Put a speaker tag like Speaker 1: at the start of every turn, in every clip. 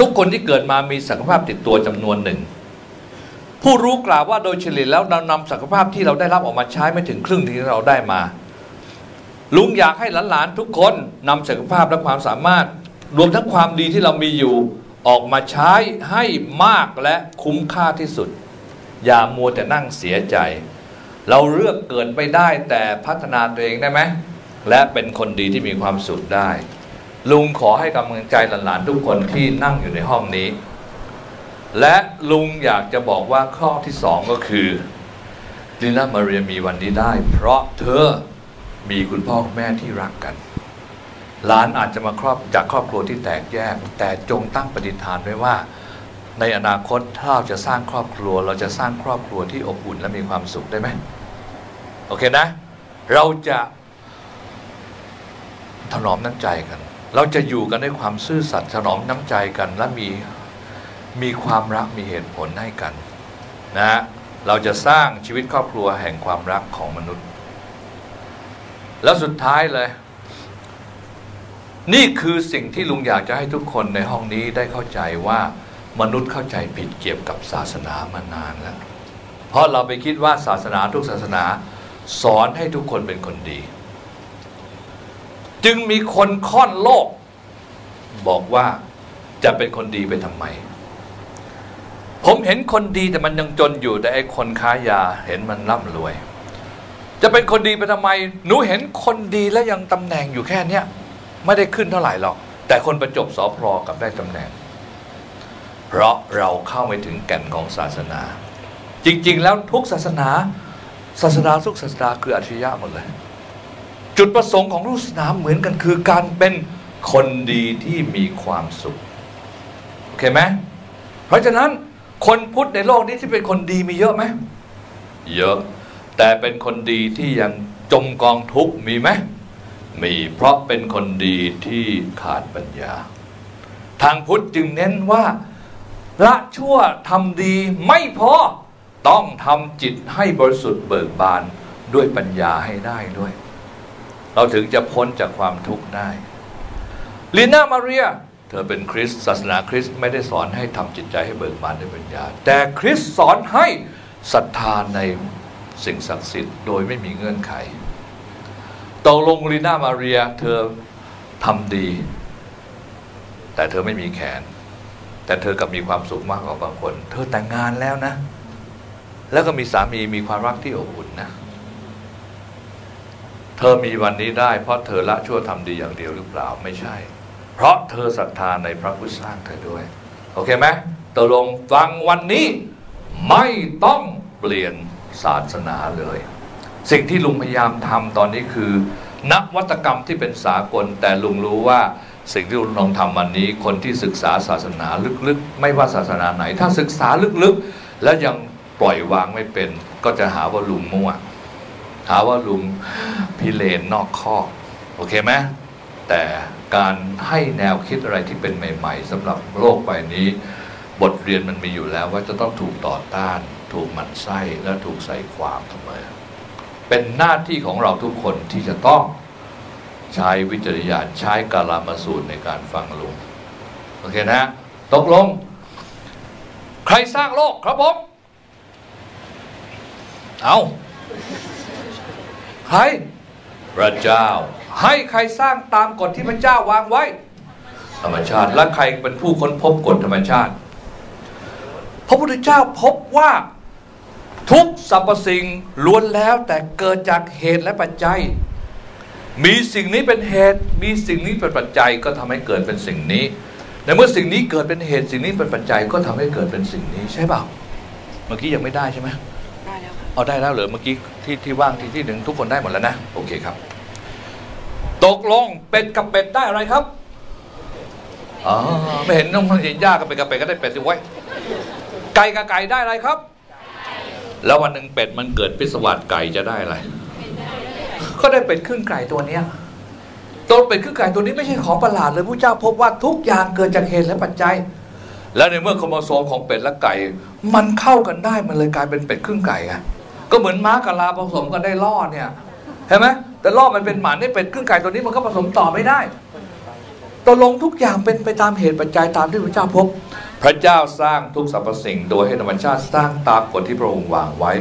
Speaker 1: ทุกคนที่เกิดมามีศักยภาพติดตัวจำนวนหนึ่ง ผู้รู้กล่าวว่าโดยเฉลี่ยแล้วเรานำศักยภาพที่เราได้รับออกมาใช้ไม่ถึงครึ่งที่เราได้มา ลุงอยากให้หลานๆทุกคนนำศักยภาพและความสามารถ รวมทั้งความดีที่เรามีอยู่ออกมาใช้ให้มากและคุ้มค่าที่สุด อย่ามัวแต่นั่งเสียใจ เราเลือกเกิดไปได้แต่พัฒนาตัวเองได้ไหมและเป็นคนดีที่มีความสุขได้ ลุงขอให้กำลังใจหลานๆทุกคนที่นั่งอยู่ในห้องนี้ และลุงอยากจะบอกว่าข้อที่สองก็คือลินามาเรียมีวันนี้ได้ เพราะเธอมีคุณพ่อคุณแม่ที่รักกันหลานอาจจะมาครอบจากครอบครัวที่แตกแยก แต่จงตั้งปฏิฐานไว้ว่า ในอนาคตถ้าเราจะสร้างครอบครัว เราจะสร้างครอบครัวที่อบอุ่นและมีความสุขได้ไหมโอเคนะ เราจะถนอมน้ำใจกัน เราจะอยู่กันด้วยความซื่อสัตย์ถนอมน้ำใจกันและมีมีความรักมีเหตุผลให้กันนะฮะเราจะสร้างชีวิตครอบครัวแห่งความรักของมนุษย์ แล้วสุดท้ายเลย นี่คือสิ่งที่ลุงอยากจะให้ทุกคนในห้องนี้ได้เข้าใจว่ามนุษย์เข้าใจผิดเกี่ยวกับศาสนามานานแล้ว เพราะเราไปคิดว่าศาสนาทุกศาสนา สอนให้ทุกคนเป็นคนดี จึงมีคนค่อนโลก บอกว่าจะเป็นคนดีไปทำไม ผมเห็นคนดีแต่มันยังจนอยู่แต่ไอ้คนค้ายาเห็นมันร่ำรวย จะเป็นคนดีไปทำไม หนูเห็นคนดีแล้วยังตำแหน่งอยู่แค่เนี้ยไม่ได้ขึ้นเท่าไหร่หรอก แต่คนประจบสอพรกับได้ตำแหน่ง เพราะเราเข้าไปถึงแก่นของศาสนา จริง ๆ แล้วทุกศาสนา ศาสนาทุกศาสนาคืออัจฉริยะหมดเลย จุดประสงค์ของทุกศาสนาเหมือนกันคือการเป็นคนดีที่มีความสุข โอเคไหมเพราะฉะนั้นคนพุทธในโลกนี้ที่เป็นคนดีมีเยอะไหมเยอะ แต่เป็นคนดีที่ยังจมกองทุกข์มีไหมมีเพราะเป็นคนดีที่ขาดปัญญา ทางพุทธจึงเน้นว่าละชั่วทำดีไม่พอ ต้องทำจิตให้บริสุทธิ์เบิกบานด้วยปัญญาให้ได้ด้วย เราถึงจะพ้นจากความทุกข์ได้ลีน่ามาเรีย เธอเป็นคริสต์ศาสนาคริสต์ไม่ได้สอนให้ทำจิตใจให้เบิกบานด้วยปัญญา แต่คริสต์สอนให้ศรัทธาในสิ่งศักดิ์สิทธิ์โดยไม่มีเงื่อนไขตกลงลีน่ามาเรีย เธอทำดี แต่เธอไม่มีแขน แต่เธอกับมีความสุขมากกว่าบางคน เธอแต่งงานแล้วนะ แล้วก็มีสามีมีความรักที่อบอุ่นนะ เธอมีวันนี้ได้เพราะเธอละชั่วทำดีอย่างเดียวหรือเปล่าไม่ใช่ เพราะเธอศรัทธาในพระผู้สร้างเธอด้วย โอเคไหมตกลงฟังวันนี้ไม่ต้องเปลี่ยนศาสนาเลย สิ่งที่ลุงพยายามทำตอนนี้คือ นวัตกรรมที่เป็นสากล แต่ลุงรู้ว่าสิ่งที่ลุงลองทำวันนี้ คนที่ศึกษาศาสนาลึกๆ ไม่ว่าศาสนาไหน ถ้าศึกษาลึกๆ แล้วยังปล่อยวางไม่เป็น ก็จะหาว่าลุงมั่ว หาว่าลุงพิเรนนอกข้อโอเคไหมแต่การให้แนวคิดอะไรที่เป็นใหม่ ๆสำหรับโลกใบนี้ บทเรียนมันมีอยู่แล้วว่าจะต้องถูกต่อต้าน ถูกหมันไส้และถูกใส่ความเสมอเป็นหน้าที่ของเราทุกคนที่จะต้องใช้วิจารณญาณใช้กาลามาสูตรในการฟังลุงโอเคนะตกลง ใครสร้างโลกครับผม เอา ใครพระเจ้า ให้ใครสร้างตามกฎที่พระเจ้าวางไว้ ธรรมชาติและใครเป็นผู้ค้นพบกฎธรรมชาติ พระพุทธเจ้าพบว่าทุกสรรพสิ่งล้วนแล้วแต่เกิดจากเหตุและปัจจัย มีสิ่งนี้เป็นเหตุ มีสิ่งนี้เป็นปัจจัยก็ทำให้เกิดเป็นสิ่งนี้ ในเมื่อสิ่งนี้เกิดเป็นเหตุ สิ่งนี้เป็นปัจจัยก็ทำให้เกิดเป็นสิ่งนี้ใช่เปล่า เมื่อกี้ยังไม่ได้ใช่ไหม
Speaker 2: ได้แล้วค่ะ
Speaker 1: เอาได้แล้วเหรอเมื่อกี้ที่ที่ว่างที่ที่หนึ่งทุกคนได้หมดแล้วนะ โอเคครับ ตกลงเป็ดกับเป็ดได้อะไรครับอ๋อไม่เห็นน้องเห็นยากกับเป็ดกับเป็ดก็ได้เป็ดสิไว้ไก่กับไก่ได้อะไรครับ แล้ววันหนึ่งเป็ดมันเกิดพิศวาสไก่จะได้อะไรก็ได้เป็ดครึ่งไก่ตัวเนี้ยตัวเป็ดครึ่งไก่ตัวนี้ไม่ใช่ของประหลาดเลยพระเจ้าพบว่าทุกอย่างเกิดจากเหตุและปัจจัย และในเมื่อโครโมโซมของเป็ดและไก่ มันเข้ากันได้มันเลยกลายเป็นเป็ดครึ่งไก่ไงก็เหมือนม้ากับลาผสมกันได้ล่อเนี่ยเห็นไหมแต่ล่อมันเป็นหมันนี่เป็ดครึ่งไก่ตัวนี้มันก็ผสมต่อไม่ได้ตตกลงทุกอย่างเป็นไปตามเหตุปัจจัยตามที่พระเจ้าพบ พระเจ้าสร้างทุกสรรพสิ่ง โดยให้ธรรมชาติสร้างตามกฎที่พระองค์วางไว้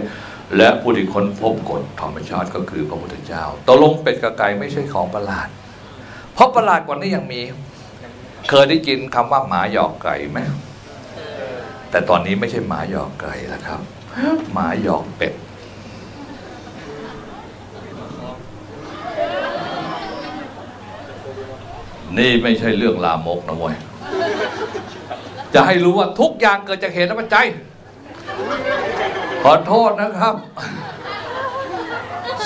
Speaker 1: และผู้ที่ค้นพบกฎธรรมชาติก็คือพระพุทธเจ้าตกลงเป็ดกับไก่ไม่ใช่ของประหลาด เพราะประหลาดกว่านี้ยังมี เคยได้ยินคำว่าหมาหยอกไก่ไหมแต่ตอนนี้ไม่ใช่หมาหยอกไก่แล้วครับ หมาหยอกเป็ดนี่ไม่ใช่เรื่องลามกนะเว้ย จะให้รู้ว่าทุกอย่างเกิดจากเหตุและปัจจัย ขอโทษนะครับ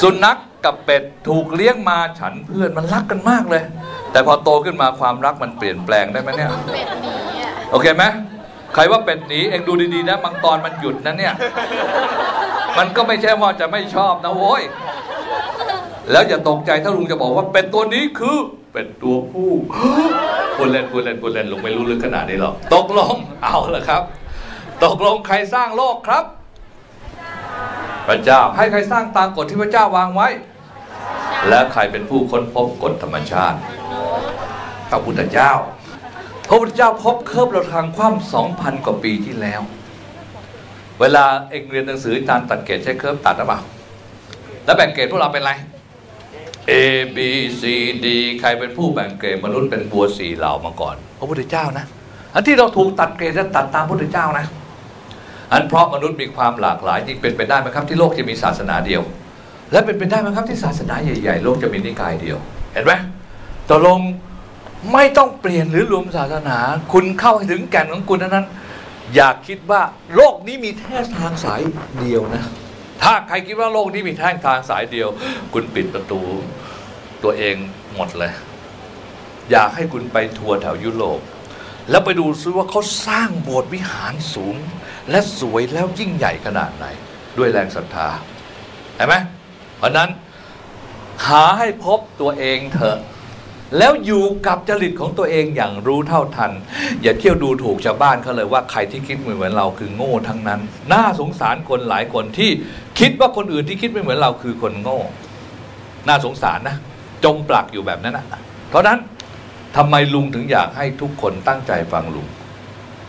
Speaker 1: สุนัข กกับเป็ดถูกเลี้ยงมาฉันเพื่อนมันรักกันมากเลย แต่พอโตขึ้นมาความรักมันเปลี่ยนแปลงได้ไหมเนี่ย
Speaker 2: เป็ดหนีอะ
Speaker 1: โอเคไหมใครว่าเป็ดหนีเองดูดีๆนะบางตอนมันหยุดนะเนี่ย มันก็ไม่ใช่ว่าจะไม่ชอบนะโว้ยแล้วอย่าตกใจถ้าลุงจะบอกว่าเป็ดตัวนี้คือเป็ดตัวผู้พูดเล่นพูดเล่นพูดเล่นลุงไม่รู้ลึกขนาดนี้หรอกตกลงเอาละครับ ตกลงใครสร้างโลกครับ พระเจ้าให้ใครสร้างตามกฎที่พระเจ้าวางไว้ และใครเป็นผู้ค้นพบกฎธรรมชาติพระพุทธเจ้า พระพุทธเจ้าพบเคิร์ฟระฆังคว่ำสองพันกว่าปีที่แล้ว เวลาเองเรียนหนังสืออาจารย์ตัดเกรดใช้เคิร์ฟตัดหรือเปล่าแล้วแบ่งเกรดพวกเราเป็นอะไร A B C D ใครเป็นผู้แบ่งเกรดมนุษย์เป็นบัวสี่เหล่ามาก่อน พระพุทธเจ้านะอันที่เราถูกตัดเกรดจะตัดตามพระพุทธเจ้านะอันเพราะมนุษย์มีความหลากหลายจริงเป็นไปได้ไหมครับ ที่โลกจะมีศาสนาเดียว และเป็นไปได้ไหมครับที่ศาสนาใหญ่ๆโลกจะมีนิกายเดียว เห็นไหมตกลงไม่ต้องเปลี่ยนหรือรวมศาสนา คุณเข้าถึงแก่นของคุณนั้น อย่าคิดว่าโลกนี้มีแค่ทางสายเดียวนะ ถ้าใครคิดว่าโลกนี้มีแท่งทางสายเดียว คุณปิดประตูตัวเองหมดเลย อยากให้คุณไปทัวร์แถวยุโรปแล้วไปดูซิว่าเขาสร้างโบสถ์วิหารสูง และสวยแล้วยิ่งใหญ่ขนาดไหน ด้วยแรงศรัทธาเห็นไหม เพราะนั้นหาให้พบตัวเองเถอะ แล้วอยู่กับจริตของตัวเองอย่างรู้เท่าทัน อย่าเที่ยวดูถูกชาวบ้านเขาเลยว่าใครที่คิดไม่เหมือนเราคือโง่ทั้งนั้น น่าสงสารคนหลายคนที่คิดว่าคนอื่นที่คิดไม่เหมือนเราคือคนโง่ น่าสงสารนะ จมปลักอยู่แบบนั้นนะเพราะฉะนั้นทำไมลุงถึงอยากให้ทุกคนตั้งใจฟังลุง